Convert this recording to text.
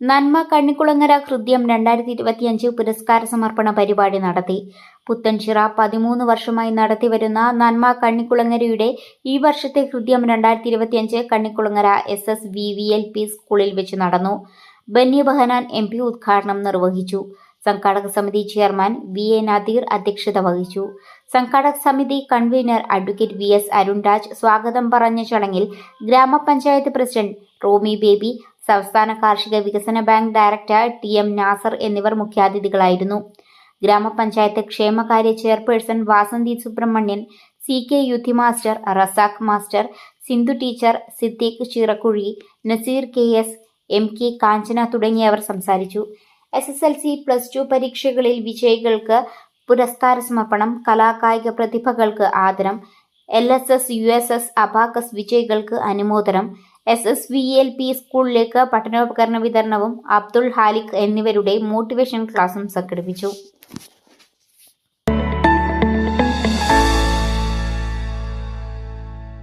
നന്മ കണ്ണിക്കുളങ്ങര ഹൃദ്യം രണ്ടായിരത്തി ഇരുപത്തിയഞ്ച് പുരസ്കാര സമർപ്പണ പരിപാടി നടത്തി. പുത്തൻചിറ പതിമൂന്ന് വർഷമായി നടത്തിവരുന്ന നന്മ കണ്ണിക്കുളങ്ങരയുടെ ഈ വർഷത്തെ ഹൃദ്യം രണ്ടായിരത്തി ഇരുപത്തിയഞ്ച് Kannikulangara S S V V L P സ്കൂളിൽ വെച്ച് നടന്നു. ബന്നി ബഹനാൻ എം പി ഉദ്ഘാടനം നിർവഹിച്ചു. സംഘാടക സമിതി ചെയർമാൻ വി എ നദീർ അധ്യക്ഷത വഹിച്ചു. സംഘാടക സമിതി convener advocate V S Arunraj സ്വാഗതം പറഞ്ഞ ചടങ്ങിൽ ഗ്രാമപഞ്ചായത്ത് പ്രസിഡന്റ് റോമി ബേബി സംസ്ഥാന കാർഷിക വികസന bank director T M Nasar എന്നിവർ മുഖ്യാതിഥികളായിരുന്നു. ഗ്രാമപഞ്ചായത്ത് ക്ഷേമകാര്യ chairperson Vasanthi Subrahmanyan C K യുദ്ധി master Razak master Sindhu teacher Siddique Chirakkuzhi Nazeer K S M K Kanchana തുടങ്ങിയവർ സംസാരിച്ചു. S S L C plus two പരീക്ഷകളിൽ വിജയികൾക്ക് പുരസ്കാര സമർപ്പണം കലാകായിക പ്രതിഭകൾക്ക് ആദരം L S S U S S abacus വിജയികൾക്ക് അനുമോദനം S S V L P സ്കൂളിലേക്ക് പഠനോപകരണ വിതരണവും അബ്ദുൾ ഹാലിഖ് എന്നിവരുടെ മോട്ടിവേഷൻ ക്ലാസും സംഘടിപ്പിച്ചു.